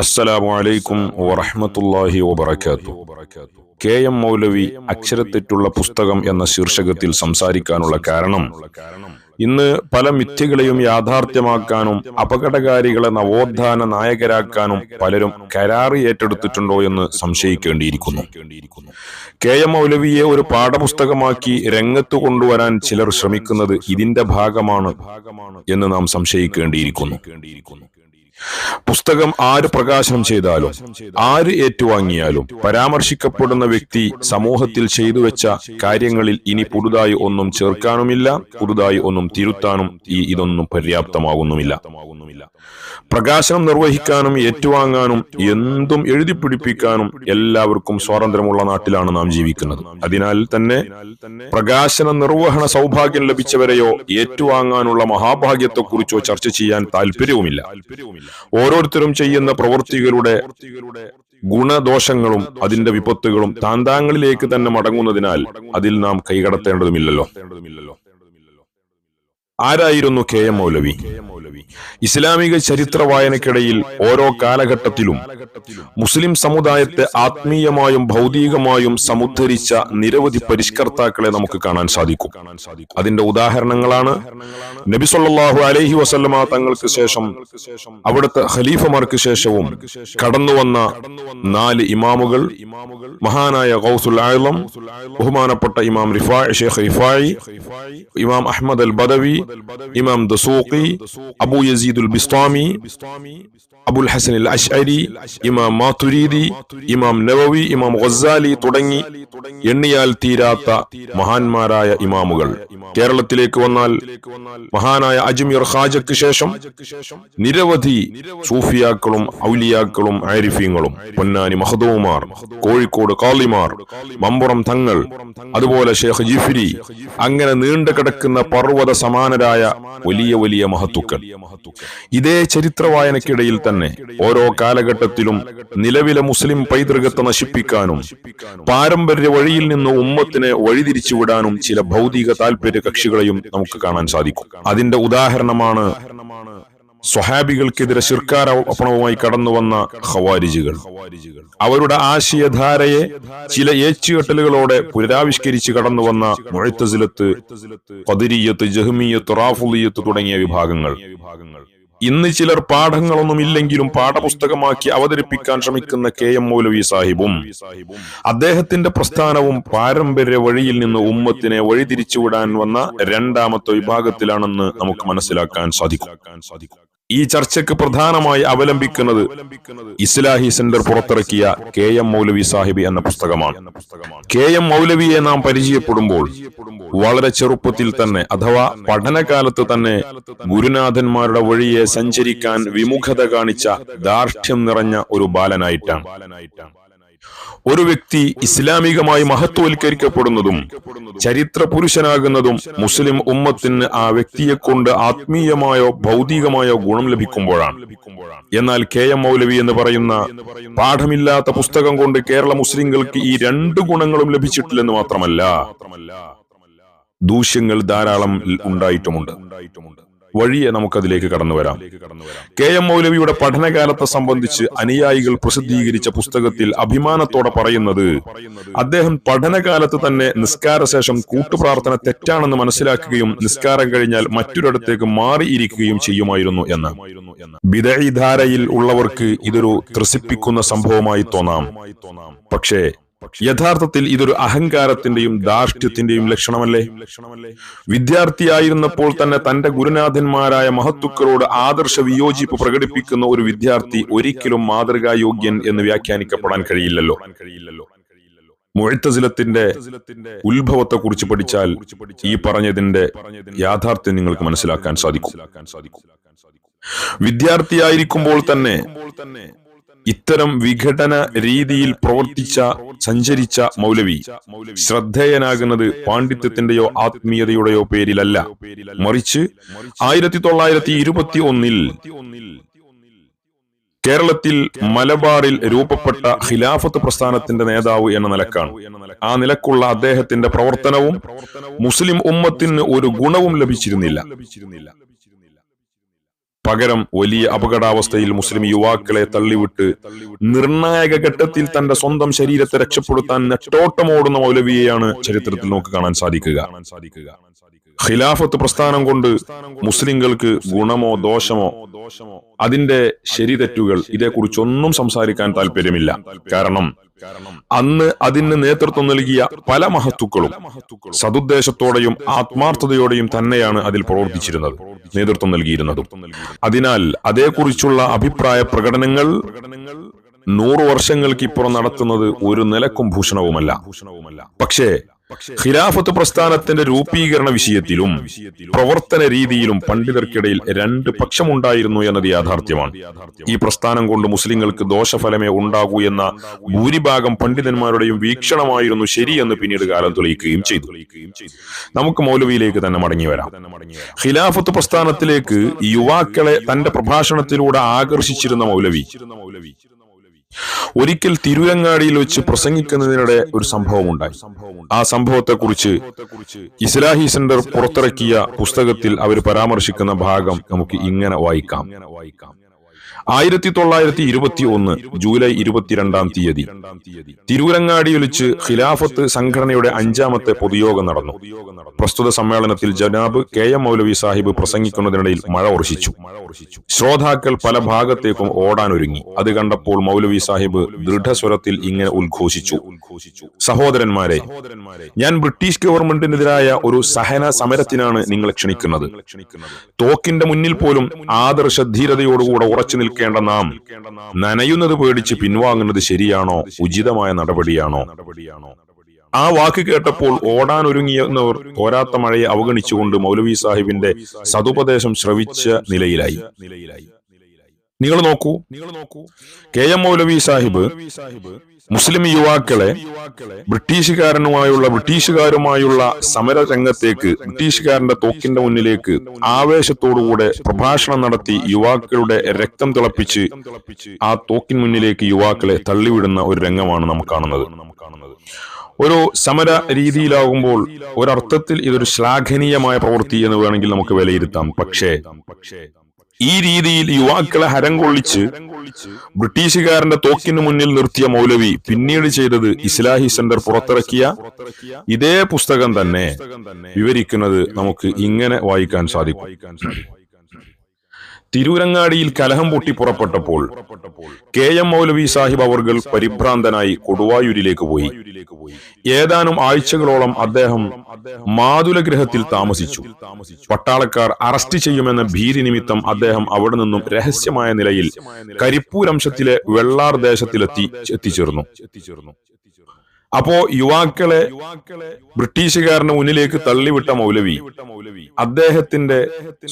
അസ്സലാമു അലൈക്കും വറഹമത്തല്ലാഹി വബർക്കാത്തു കെ എം മൗലവി അക്ഷരത്തെറ്റുള്ള പുസ്തകം എന്ന ശീർഷകത്തിൽ സംസാരിക്കാനുള്ള കാരണം ഇന്ന് പല മിഥ്യകളെയും യാഥാർത്ഥ്യമാക്കാനും അപകടകാരികളെ നവോത്ഥാന നായകരാക്കാനും പലരും കരാറ് ഏറ്റെടുത്തിട്ടുണ്ടോ എന്ന് സംശയിക്കേണ്ടിയിരിക്കുന്നു. കെ എം മൗലവിയെ ഒരു പാഠപുസ്തകമാക്കി രംഗത്ത് കൊണ്ടുവരാൻ ചിലർ ശ്രമിക്കുന്നത് ഇതിന്റെ ഭാഗമാണ് എന്ന് നാം സംശയിക്കേണ്ടിയിരിക്കുന്നു. പുസ്തകം ആര് പ്രകാശനം ചെയ്താലും ആര് ഏറ്റുവാങ്ങിയാലും പരാമർശിക്കപ്പെടുന്ന വ്യക്തി സമൂഹത്തിൽ ചെയ്തു വെച്ച കാര്യങ്ങളിൽ ഇനി പുതുതായി ഒന്നും ചേർക്കാനുമില്ല പുതുതായി ഒന്നും തിരുത്താനും ഈ ഇതൊന്നും പര്യാപ്തമാകുന്നുമില്ല. പ്രകാശനം നിർവഹിക്കാനും ഏറ്റുവാങ്ങാനും എന്തും എഴുതി പിടിപ്പിക്കാനും എല്ലാവർക്കും സ്വാതന്ത്ര്യമുള്ള നാട്ടിലാണ് നാം ജീവിക്കുന്നത്. അതിനാൽ തന്നെ പ്രകാശന നിർവഹണ സൗഭാഗ്യം ലഭിച്ചവരെയോ ഏറ്റുവാങ്ങാനുള്ള മഹാഭാഗ്യത്തെക്കുറിച്ചോ ചർച്ച ചെയ്യാൻ താല്പര്യവുമില്ല ഓരോരുത്തരും ചെയ്യുന്ന പ്രവൃത്തികളുടെ ഗുണദോഷങ്ങളും അതിന്റെ വിപത്തുകളും താന്താങ്ങളിലേക്ക് തന്നെ മടങ്ങുന്നതിനാൽ അതിൽ നാം കൈകടത്തേണ്ടതുമില്ലല്ലോ. ആരായിരുന്നു കെ എം മൗലവി? ഇസ്ലാമിക ചരിത്ര വായനക്കിടയിൽ ഓരോ കാലഘട്ടത്തിലും മുസ്ലിം സമുദായത്തെ ആത്മീയമായും ഭൗതികമായും സമുദ്ധരിച്ച നിരവധി പരിഷ്കർത്താക്കളെ നമുക്ക് കാണാൻ സാധിക്കും. അതിന്റെ ഉദാഹരണങ്ങളാണ് നബി സല്ലല്ലാഹു അലൈഹി വസല്ലമ തങ്ങൾക്ക് ശേഷം അവിടുത്തെ ഖലീഫമാർക്ക് ശേഷവും കടന്നുവന്ന നാല് ഇമാമുകൾ മഹാനായ ഗൗസുൽ ആലം ബഹുമാനപ്പെട്ട ഇമാം റിഫായ് ഷെയ്ഖ് റിഫായി ഇമാം അഹമ്മദ് അൽ ബദവി ഇമാം ദസൂഖി അബൂ യസീദുൽ ബിസ്താമി അബുൽ ഹസൻ അൽ അഷ്അരി ഇമാം മാതുരീദി ഇമാം നവവി ഇമാം ഗസാലി തുടങ്ങി എണ്ണിയാൽ തീരാത്ത മഹാന്മാരായ ഇമാമുകൾ. കേരളത്തിലേക്ക് വന്നാൽ മഹാനായ അജ്മീർ ഖാജക്ക് ശേഷം നിരവധി സൂഫിയാക്കളും ഔലിയാക്കളും ആരിഫീങ്ങളും പൊന്നാനി മഹദൂമാർ കോഴിക്കോട് കാളിമാർ മമ്പുറം തങ്ങൾ അതുപോലെ ഷേഖ് ജിഫിരി അങ്ങനെ നീണ്ടു കിടക്കുന്ന പർവത സമാനരായ വലിയ വലിയ മഹത്തുക്കൾ. ഇതേ ചരിത്ര വായനക്കിടയിൽ തന്നെ ഓരോ കാലഘട്ടത്തിലും നിലവിലെ മുസ്ലിം പൈതൃകത്തെ നശിപ്പിക്കാനും പാരമ്പര്യ വഴിയിൽ നിന്ന് ഉമ്മത്തിനെ വഴിതിരിച്ചുവിടാനും ചില ഭൗതിക താല്പര്യ കക്ഷികളെയും നമുക്ക് കാണാൻ സാധിക്കും. അതിന്റെ ഉദാഹരണമാണ് സ്വഹാബികൾക്കെതിരെ ശിർക്കാരോപണവുമായി കടന്നു വന്ന ഖവാരിജുകൾ. അവരുടെ ആശയധാരയെ ചില ഏച്ചുകെട്ടലുകളോടെ പുനരാവിഷ്കരിച്ച് കടന്നു വന്ന മുഴത്തസിലത്ത് പതിരിയത്ത് ജഹ്മിയത്ത് റാഫുലിയത്ത് തുടങ്ങിയ വിഭാഗങ്ങൾ. ഇന്ന് ചിലർ പാഠങ്ങളൊന്നും ഇല്ലെങ്കിലും പാഠപുസ്തകമാക്കി അവതരിപ്പിക്കാൻ ശ്രമിക്കുന്ന കെ എം മൗലവി സാഹിബും അദ്ദേഹത്തിന്റെ പ്രസ്ഥാനവും പാരമ്പര്യ വഴിയിൽ നിന്ന് ഉമ്മത്തിനെ വഴിതിരിച്ചുവിടാൻ വന്ന രണ്ടാമത്തെ വിഭാഗത്തിലാണെന്ന് നമുക്ക് മനസ്സിലാക്കാൻ സാധിക്കും. ഈ ചർച്ചയ്ക്ക് പ്രധാനമായി അവലംബിക്കുന്നത് ഇസ്ലാഹി സെന്റർ പുറത്തിറക്കിയ കെ എം മൗലവി സാഹിബ് എന്ന പുസ്തകമാണ്. കെ എം മൗലവിയെ നാം പരിചയപ്പെടുമ്പോൾ വളരെ ചെറുപ്പത്തിൽ തന്നെ അഥവാ പഠനകാലത്ത് തന്നെ ഗുരുനാഥന്മാരുടെ വഴിയെ സഞ്ചരിക്കാൻ വിമുഖത കാണിച്ച ദാർഢ്യം നിറഞ്ഞ ഒരു ബാലനായിട്ടാണ്. ഒരു വ്യക്തി ഇസ്ലാമികമായി മഹത്വവൽക്കരിക്കപ്പെടുന്നതും ചരിത്ര പുരുഷനാകുന്നതും മുസ്ലിം ഉമ്മത്തിന് ആ വ്യക്തിയെ കൊണ്ട് ആത്മീയമായോ ഭൗതികമായോ ഗുണം ലഭിക്കുമ്പോഴാണ്. എന്നാൽ കെ എം മൗലവി എന്ന് പറയുന്ന പാഠമില്ലാത്ത പുസ്തകം കൊണ്ട് കേരള മുസ്ലിങ്ങൾക്ക് ഈ രണ്ട് ഗുണങ്ങളും ലഭിച്ചിട്ടില്ലെന്ന് മാത്രമല്ല ദൂഷ്യങ്ങൾ ധാരാളം ഉണ്ടായിട്ടുമുണ്ട്. വഴിയെ നമുക്കതിലേക്ക് കടന്നു വരാം. കെ എം മൗലവിയുടെ പഠനകാലത്തെ സംബന്ധിച്ച് അനുയായികൾ പ്രസിദ്ധീകരിച്ച പുസ്തകത്തിൽ അഭിമാനത്തോടെ പറയുന്നത് അദ്ദേഹം പഠനകാലത്ത് തന്നെ നിസ്കാരശേഷം കൂട്ടുപ്രാർത്ഥന തെറ്റാണെന്ന് മനസ്സിലാക്കുകയും നിസ്കാരം കഴിഞ്ഞാൽ മറ്റൊരിടത്തേക്ക് മാറിയിരിക്കുകയും ചെയ്യുമായിരുന്നു എന്ന്. ബിദൈധാരയിൽ ഉള്ളവർക്ക് ഇതൊരു ത്രസിപ്പിക്കുന്ന സംഭവമായി തോന്നാം. പക്ഷേ യഥാർത്ഥത്തിൽ ഇതൊരു അഹങ്കാരത്തിന്റെയും ധാർഷ്ട്യത്തിന്റെയും ലക്ഷണമല്ലേ? വിദ്യാർത്ഥിയായിരുന്നപ്പോൾ തന്നെ തന്റെ ഗുരുനാഥന്മാരായ മഹത്തുക്കളോട് ആദർശ വിയോജിപ്പ് പ്രകടിപ്പിക്കുന്ന ഒരു വിദ്യാർത്ഥി ഒരിക്കലും മാതൃകായോഗ്യൻ എന്ന് വ്യാഖ്യാനിക്കപ്പെടാൻ കഴിയില്ലല്ലോ. മുഴത്തസിലത്തിന്റെ ഉത്ഭവത്തെ കുറിച്ച് പഠിച്ചാൽ ഈ പറഞ്ഞതിന്റെ യാഥാർത്ഥ്യം നിങ്ങൾക്ക് മനസ്സിലാക്കാൻ സാധിക്കും. വിദ്യാർത്ഥിയായിരിക്കുമ്പോൾ തന്നെ ഇത്തരം വിഘടന രീതിയിൽ പ്രവർത്തിച്ച സഞ്ചരിച്ച മൗലവി ശ്രദ്ധേയനാകുന്നത് പാണ്ഡിത്യത്തിന്റെയോ ആത്മീയതയുടെയോ പേരിലല്ല. മറിച്ച് ആയിരത്തി തൊള്ളായിരത്തി ഇരുപത്തി ഒന്നിൽ കേരളത്തിൽ മലബാറിൽ രൂപപ്പെട്ട ഖിലാഫത്ത് പ്രസ്ഥാനത്തിന്റെ നേതാവ് എന്ന നിലക്കാണ്. ആ നിലക്കുള്ള അദ്ദേഹത്തിന്റെ പ്രവർത്തനവും മുസ്ലിം ഉമ്മത്തിന് ഒരു ഗുണവും ലഭിച്ചിരുന്നില്ല. പകരം വലിയ അപകടാവസ്ഥയിൽ മുസ്ലിം യുവാക്കളെ തള്ളിവിട്ട് നിർണായക ഘട്ടത്തിൽ തന്റെ സ്വന്തം ശരീരത്തെ രക്ഷപ്പെടുത്താൻ നെട്ടോട്ടമോടുന്ന മൗലവിയെയാണ് ചരിത്രത്തിൽ നമുക്ക് കാണാൻ സാധിക്കുക. ഖിലാഫത്ത് പ്രസ്ഥാനം കൊണ്ട് മുസ്ലിങ്ങൾക്ക് ഗുണമോ ദോഷമോ അതിന്റെ ശരിതെറ്റുകൾ ഇതേക്കുറിച്ചൊന്നും സംസാരിക്കാൻ താല്പര്യമില്ല. കാരണം അന്ന് അതിന് നേതൃത്വം നൽകിയ പല മഹത്തുക്കളും സതുദ്ദേശത്തോടെയും ആത്മാർത്ഥതയോടെയും തന്നെയാണ് അതിൽ പ്രവർത്തിച്ചിരുന്നത് നേതൃത്വം നൽകിയിരുന്നതും. അതിനാൽ അതേക്കുറിച്ചുള്ള അഭിപ്രായ പ്രകടനങ്ങൾ നൂറു വർഷങ്ങൾക്ക് ഇപ്പുറം നടത്തുന്നത് ഒരു നിലക്കും ഭൂഷണവുമല്ല. പക്ഷേ ഖിലാഫത്ത് പ്രസ്ഥാനത്തിന്റെ രൂപീകരണ വിഷയത്തിലും പ്രവർത്തന രീതിയിലും പണ്ഡിതർക്കിടയിൽ രണ്ട് പക്ഷമുണ്ടായിരുന്നു എന്നത് യാഥാർത്ഥ്യമാണ്. ഈ പ്രസ്ഥാനം കൊണ്ട് മുസ്ലിങ്ങൾക്ക് ദോഷഫലമേ ഉണ്ടാകൂ എന്ന ഭൂരിഭാഗം പണ്ഡിതന്മാരുടെയും വീക്ഷണമായിരുന്നു ശരിയെന്ന് പിന്നീട് കാലം തെളിയിക്കുകയും ചെയ്തു. നമുക്ക് മൗലവിയിലേക്ക് തന്നെ മടങ്ങി വരാം. ഖിലാഫത്ത് പ്രസ്ഥാനത്തിലേക്ക് യുവാക്കളെ തന്റെ പ്രഭാഷണത്തിലൂടെ ആകർഷിച്ചിരുന്ന മൗലവി ഒരിക്കൽ തിരുവങ്ങാടിയിൽ വെച്ച് പ്രസംഗിക്കുന്നതിനിടെ ഒരു സംഭവം ഉണ്ടായി ആ സംഭവത്തെക്കുറിച്ച് ഇസ്ലാഹി സെന്റർ പുറത്തിറക്കിയ പുസ്തകത്തിൽ അവർ പരാമർശിക്കുന്ന ഭാഗം നമുക്ക് ഇങ്ങനെ വായിക്കാം. ആയിരത്തി തൊള്ളായിരത്തി ഇരുപത്തി ഒന്ന് ജൂലൈ ഇരുപത്തിരണ്ടാം തീയതി. തിരൂരങ്ങാടി ഒലിച്ച് ഖിലാഫത്ത് സംഘടനയുടെ അഞ്ചാമത്തെ പൊതുയോഗം നടന്നു. പ്രസ്തുത സമ്മേളനത്തിൽ ജനാബ് കെ എം മൗലവി സാഹിബ് പ്രസംഗിക്കുന്നതിനിടയിൽ മഴ വർഷിച്ചു ശ്രോതാക്കൾ പല ഭാഗത്തേക്കും ഓടാനൊരുങ്ങി. അത് കണ്ടപ്പോൾ മൗലവി സാഹിബ് ദൃഢസ്വരത്തിൽ ഇങ്ങനെ ഉദ്ഘോഷിച്ചു. സഹോദരന്മാരെ ഞാൻ ബ്രിട്ടീഷ് ഗവൺമെന്റിനെതിരായ ഒരു സഹന സമരത്തിനാണ് നിങ്ങളെ ക്ഷണിക്കുന്നത്. തോക്കിന്റെ മുന്നിൽ പോലും ആദർശ ധീരതയോടുകൂടെ ഉറച്ചു നിൽക്കേണ്ട നാം. നനയുന്നത് പേടിച്ച് പിൻവാങ്ങുന്നത് ശരിയാണോ? ഉചിതമായ നടപടിയാണോ? ആ വാക്ക് കേട്ടപ്പോൾ ഓടാൻ ഒരുങ്ങിയെന്നവർ തോരാത്ത മഴയെ അവഗണിച്ചുകൊണ്ട് മൗലവി സാഹിബിന്റെ സതുപദേശം ശ്രവിച്ച നിലയിലായി. നിങ്ങൾ നോക്കൂ. കെ എം മൗലവി സാഹിബ് മുസ്ലിം യുവാക്കളെ ബ്രിട്ടീഷുകാരനുമായുള്ള ബ്രിട്ടീഷുകാരുമായുള്ള സമര രംഗത്തേക്ക് ബ്രിട്ടീഷുകാരന്റെ തോക്കിന്റെ മുന്നിലേക്ക് ആവേശത്തോടുകൂടെ പ്രഭാഷണം നടത്തി യുവാക്കളുടെ രക്തം തിളപ്പിച്ച് ആ തോക്കിന് മുന്നിലേക്ക് യുവാക്കളെ തള്ളിവിടുന്ന ഒരു രംഗമാണ് നാം കാണുന്നത്. ഒരു സമര രീതിയിലാകുമ്പോൾ ഒരർത്ഥത്തിൽ ഇതൊരു ശ്ലാഘനീയമായ പ്രവൃത്തി എന്ന് വേണമെങ്കിൽ നമുക്ക് വിലയിരുത്താം. പക്ഷേ പക്ഷേ ഈ രീതിയിൽ യുവാക്കളെ ഹരം കൊള്ളിച്ച് ബ്രിട്ടീഷുകാരന്റെ തോക്കിന് മുന്നിൽ നിർത്തിയ മൗലവി പിന്നീട് ചെയ്തത് ഇസ്ലാഹി സെന്റർ പുറത്തിറക്കിയ ഇതേ പുസ്തകം തന്നെ വിവരിക്കുന്നത് നമുക്ക് ഇങ്ങനെ വായിക്കാൻ സാധിക്കും. തിരൂരങ്ങാടിയിൽ കലഹം പൊട്ടി പുറപ്പെട്ടപ്പോൾ കെ എം മൗലവി സാഹിബ് അവർകൾ പരിഭ്രാന്തനായി കൊടുവായൂരിലേക്ക് പോയി. ഏതാനും ആഴ്ചകളോളം അദ്ദേഹം മാതുലഗ്രഹത്തിൽ താമസിച്ചു. പട്ടാളക്കാർ അറസ്റ്റ് ചെയ്യുമെന്ന ഭീതി നിമിത്തം അദ്ദേഹം അവിടെ നിന്നും രഹസ്യമായ നിലയിൽ കരിപ്പൂരംശത്തിലെ വെള്ളാർ ദേശത്തിലെത്തി എത്തിച്ചേർന്നു. അപ്പോ യുവാക്കളെ ബ്രിട്ടീഷുകാരന് മുന്നിലേക്ക് തള്ളിവിട്ട മൗലവി അദ്ദേഹത്തിന്റെ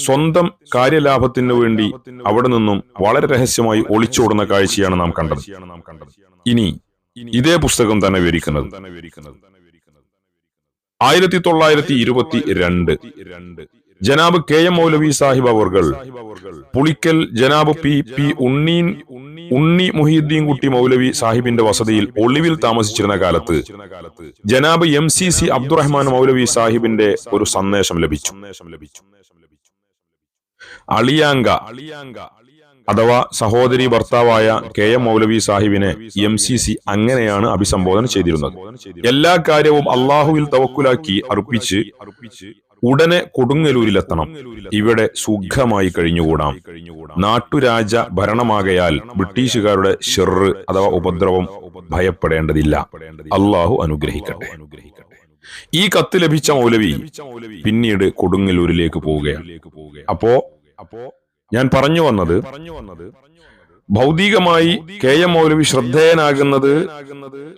സ്വന്തം കാര്യലാഭത്തിനു വേണ്ടി അവിടെ നിന്നും വളരെ രഹസ്യമായി ഒളിച്ചോടുന്ന കാഴ്ചയാണ് നാം കണ്ടത്. ഇനി ഇതേ പുസ്തകം തന്നെ വിവരിക്കുന്നത്. ആയിരത്തി തൊള്ളായിരത്തി ഇരുപത്തി രണ്ട് ജനാബ് കെ എം മൗലവി സാഹിബ് അവർകൾ. പുളിക്കൽ ജനാബ് പി പി ഉണ്ണീൻ ഉണ്ണി മുഹീദ്ദീൻ കുട്ടി മൗലവി സാഹിബിന്റെ വസതിയിൽ ഒളിവിൽ താമസിച്ചിരുന്ന കാലത്ത് Janab M C C Abdurahman Moulavi സാഹിബിന്റെ ഒരു സന്ദേശം ലഭിച്ചു. അളിയാങ്ക. അഥവാ സഹോദരി ഭർത്താവായ കെ എം മൗലവി സാഹിബിനെ എം സി സി അങ്ങനെയാണ് അഭിസംബോധന ചെയ്തിരുന്നത്. എല്ലാ കാര്യവും അള്ളാഹുവിൽ തവക്കുലാക്കി അർപ്പിച്ച് ഉടനെ കൊടുങ്ങലൂരിലെത്തണം. ഇവിടെ സുഖമായി കഴിഞ്ഞുകൂടാം. നാട്ടുരാജ ഭരണമാകയാൽ ബ്രിട്ടീഷുകാരുടെ ഷെറ് അഥവാ ഉപദ്രവം ഭയപ്പെടേണ്ടതില്ല. അള്ളാഹു അനുഗ്രഹിക്കട്ടെ. ഈ കത്ത് ലഭിച്ച മൗലവി പിന്നീട് കൊടുങ്ങല്ലൂരിലേക്ക് പോവുകയാണ്. അപ്പോ അപ്പോ ഞാൻ പറഞ്ഞു വന്നത് ഭൗതികമായി കെ എം മൗലവി ശ്രദ്ധേയനാകുന്നത്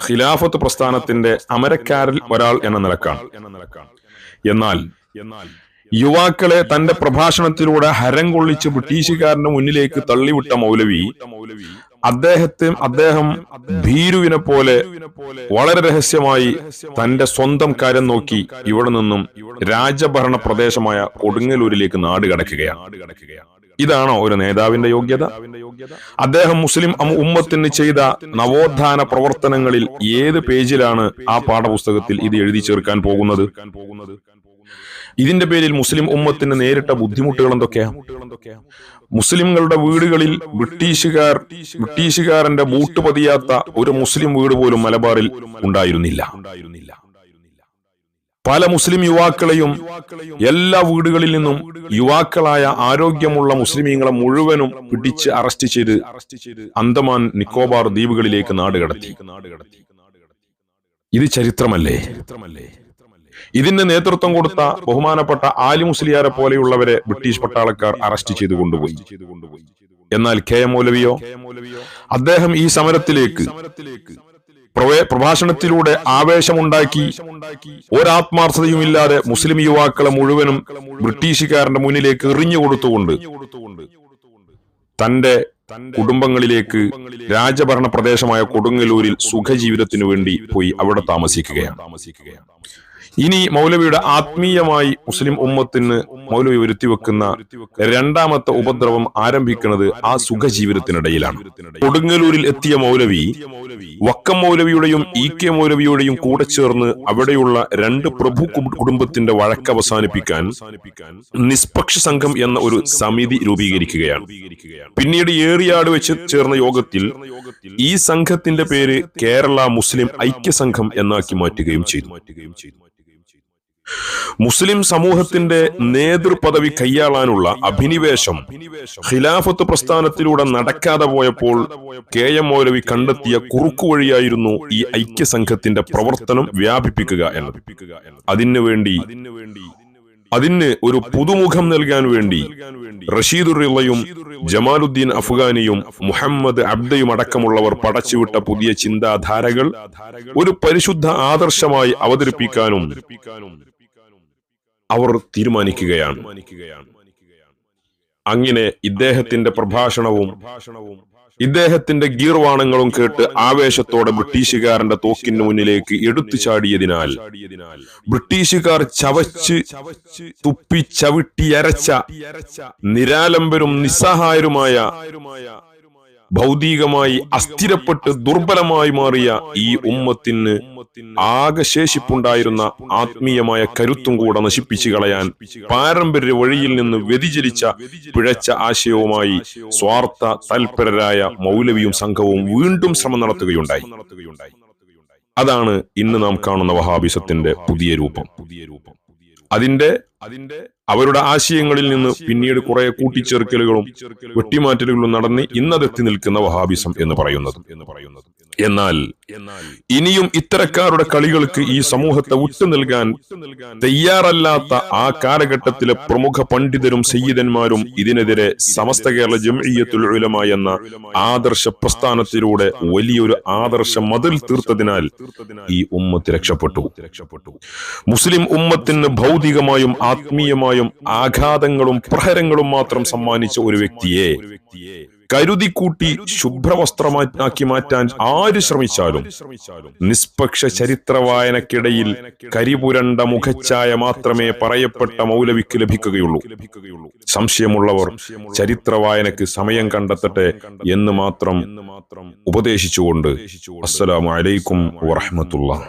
ഖിലാഫത്ത് പ്രസ്ഥാനത്തിന്റെ അമരക്കാരിൽ ഒരാൾ എന്ന നിലക്കാണ്. എന്നാൽ യുവാക്കളെ തന്റെ പ്രഭാഷണത്തിലൂടെ ഹരം കൊള്ളിച്ച് ബ്രിട്ടീഷുകാരന്റെ മുന്നിലേക്ക് തള്ളിവിട്ട മൗലവി അദ്ദേഹത്തെ അദ്ദേഹം ഭീരുവിനെ പോലെ വളരെ രഹസ്യമായി തന്റെ സ്വന്തം കാര്യം നോക്കി ഇവിടെ നിന്നും രാജഭരണ പ്രദേശമായ കൊടുങ്ങല്ലൂരിലേക്ക് നാട് കടക്കുകയാണ് ഇതാണോ ഒരു നേതാവിന്റെ യോഗ്യത? അദ്ദേഹം മുസ്ലിം ഉമ്മത്തിന് ചെയ്ത നവോത്ഥാന പ്രവർത്തനങ്ങളിൽ ഏത് പേജിലാണ് ആ പാഠപുസ്തകത്തിൽ ഇത് എഴുതി ചേർക്കാൻ പോകുന്നത്? ഇതിന്റെ പേരിൽ മുസ്ലിം ഉമ്മത്തിന് നേരിട്ട ബുദ്ധിമുട്ടുകൾ എന്തൊക്കെയാ? മുസ്ലിംകളുടെ വീടുകളിൽ ബ്രിട്ടീഷുകാർ ബ്രിട്ടീഷുകാരന്റെ ബൂട്ട് പതിയാത്ത ഒരു മുസ്ലിം വീട് പോലും മലബാറിൽ ഉണ്ടായിരുന്നില്ല. പല മുസ്ലിം യുവാക്കളെയും എല്ലാ വീടുകളിൽ നിന്നും യുവാക്കളായ ആരോഗ്യമുള്ള മുസ്ലിമീങ്ങളെ മുഴുവനും പിടിച്ച് അറസ്റ്റ് ചെയ്ത് അന്തമാൻ നിക്കോബാർ ദ്വീപുകളിലേക്ക് നാടുകടത്തി ഇത് ചരിത്രമല്ലേ? ഇതിന്റെ നേതൃത്വം കൊടുത്ത ബഹുമാനപ്പെട്ട ആലി മുസ്ലിയാരെ പോലെയുള്ളവരെ ബ്രിട്ടീഷ് പട്ടാളക്കാർ അറസ്റ്റ് ചെയ്തു കൊണ്ടുപോയി. എന്നാൽ കെ എം മൗലവിയോ? അദ്ദേഹം ഈ സമരത്തിലേക്ക് പ്രഭാഷണത്തിലൂടെ ആവേശമുണ്ടാക്കി ഒരാത്മാർത്ഥതയുമില്ലാതെ മുസ്ലിം യുവാക്കളെ മുഴുവനും ബ്രിട്ടീഷുകാരന്റെ മുന്നിലേക്ക് എറിഞ്ഞു കൊടുത്തുകൊണ്ട് തന്റെ കുടുംബങ്ങളിലേക്ക് രാജഭരണ പ്രദേശമായ കൊടുങ്ങല്ലൂരിൽ സുഖജീവിതത്തിനു വേണ്ടി പോയി അവിടെ താമസിക്കുകയാണ് താമസിക്കുകയാണ്. ഇനി മൗലവിയുടെ ആത്മീയമായി മുസ്ലിം ഉമ്മത്തിന് മൗലവി വരുത്തിവെക്കുന്ന രണ്ടാമത്തെ ഉപദ്രവം ആരംഭിക്കുന്നത് ആ സുഖജീവിതത്തിനിടയിലാണ്. കൊടുങ്ങല്ലൂരിൽ എത്തിയ മൗലവി വക്കം മൗലവിയുടെയും ഇ കെ മൗലവിയുടെയും കൂടെ ചേർന്ന് അവിടെയുള്ള രണ്ട് പ്രഭു കുടുംബത്തിന്റെ വഴക്ക് അവസാനിപ്പിക്കാൻ നിഷ്പക്ഷ സംഘം എന്ന ഒരു സമിതി രൂപീകരിക്കുകയാണ്. പിന്നീട് ഏറിയാട് വെച്ച് ചേർന്ന യോഗത്തിൽ ഈ സംഘത്തിന്റെ പേര് കേരള മുസ്ലിം ഐക്യസംഘം എന്നാക്കി മാറ്റുകയും ചെയ്തു. മുസ്ലിം സമൂഹത്തിന്റെ നേതൃപദവി കൈയാളാനുള്ള അഭിനിവേശം ഖിലാഫത്ത് പ്രസ്ഥാനത്തിലൂടെ നടക്കാതെ പോയപ്പോൾ കെ എം മൗലവി കണ്ടെത്തിയ കുറുക്കുവഴിയായിരുന്നു ഈ ഐക്യസംഘത്തിന്റെ പ്രവർത്തനം വ്യാപിപ്പിക്കുക എന്നത്. അതിനുവേണ്ടി അതിന് ഒരു പുതുമുഖം നൽകാൻ വേണ്ടി റഷീദുറിളയും ജമാലുദ്ദീൻ അഫ്ഗാനിയും മുഹമ്മദ് അബ്ദയും അടക്കമുള്ളവർ പടച്ചുവിട്ട പുതിയ ചിന്താധാരകൾ ഒരു പരിശുദ്ധ ആദർശമായി അവതരിപ്പിക്കാനും അവർ തീരുമാനിക്കുകയാണ്. അങ്ങനെ ഇദ്ദേഹത്തിന്റെ പ്രഭാഷണവും ഇദ്ദേഹത്തിന്റെ ഗീർവാണങ്ങളും കേട്ട് ആവേശത്തോടെ ബ്രിട്ടീഷുകാരന്റെ തോക്കിന് മുന്നിലേക്ക് എടുത്തു ചാടിയതിനാൽ ബ്രിട്ടീഷുകാർ ചവച്ച് തുപ്പി ചവിട്ടി അരച്ച നിരാലംബരും നിസ്സഹായരുമായ ഭൗതികമായി അസ്ഥിരപ്പെട്ട് ദുർബലമായി മാറിയ ഈ ഉമ്മത്തിന് ആകെ ശേഷിപ്പുണ്ടായിരുന്ന ആത്മീയമായ കരുത്തും കൂടെ നശിപ്പിച്ചു കളയാൻ പാരമ്പര്യ വഴിയിൽ നിന്ന് വ്യതിചലിച്ച പിഴച്ച ആശയവുമായി സ്വാർത്ഥ തൽപരരായ മൗലവിയും സംഘവും വീണ്ടും ശ്രമം നടത്തുകയുണ്ടായി. അതാണ് ഇന്ന് നാം കാണുന്ന വഹാബിസത്തിന്റെ പുതിയ രൂപം. അതിന്റെ അതിന്റെ അവരുടെ ആശയങ്ങളിൽ നിന്ന് പിന്നീട് കുറെ കൂട്ടിച്ചേർക്കലുകളും വെട്ടിമാറ്റലുകളും നടന്ന് ഇന്നതെത്തി നിൽക്കുന്ന വഹാബിസം എന്ന് പറയുന്നത് എന്ന് പറയുന്നത്. എന്നാൽ ഇനിയും ഇത്തരക്കാരുടെ കളികൾക്ക് ഈ സമൂഹത്തെ ഉറ്റു നൽകാൻ തയ്യാറല്ലാത്ത ആ കാലഘട്ടത്തിലെ പ്രമുഖ പണ്ഡിതരും സയ്യിദന്മാരും ഇതിനെതിരെ സമസ്ത കേരള ജംഇയ്യത്തുൽ ഉലമ എന്ന ആദർശ പ്രസ്ഥാനത്തിലൂടെ വലിയൊരു ആദർശ മതിൽ തീർത്തതിനാൽ ഈ ഉമ്മത്ത് രക്ഷപ്പെട്ടു രക്ഷപ്പെട്ടു. മുസ്ലിം ഉമ്മത്തിന് ഭൗതികമായും ആത്മീയമായും ആഘാതങ്ങളും പ്രഹരങ്ങളും മാത്രം സമ്മാനിച്ച ഒരു വ്യക്തിയെ കരുതിക്കൂട്ടി ശുഭ്രവസ്ത്രമാക്കി മാറ്റാൻ ആര് ശ്രമിച്ചാലും നിഷ്പക്ഷ ചരിത്ര വായനക്കിടയിൽ കരിപുരണ്ട മുഖച്ഛായ മാത്രമേ പറയപ്പെട്ട മൗലവിക്ക് ലഭിക്കുകയുള്ളൂ. സംശയമുള്ളവർ ചരിത്ര വായനക്ക് സമയം കണ്ടെത്തട്ടെ എന്ന് മാത്രം ഉപദേശിച്ചുകൊണ്ട് അസ്സലാമു അലൈക്കും വറഹ്മത്തുള്ളാഹി.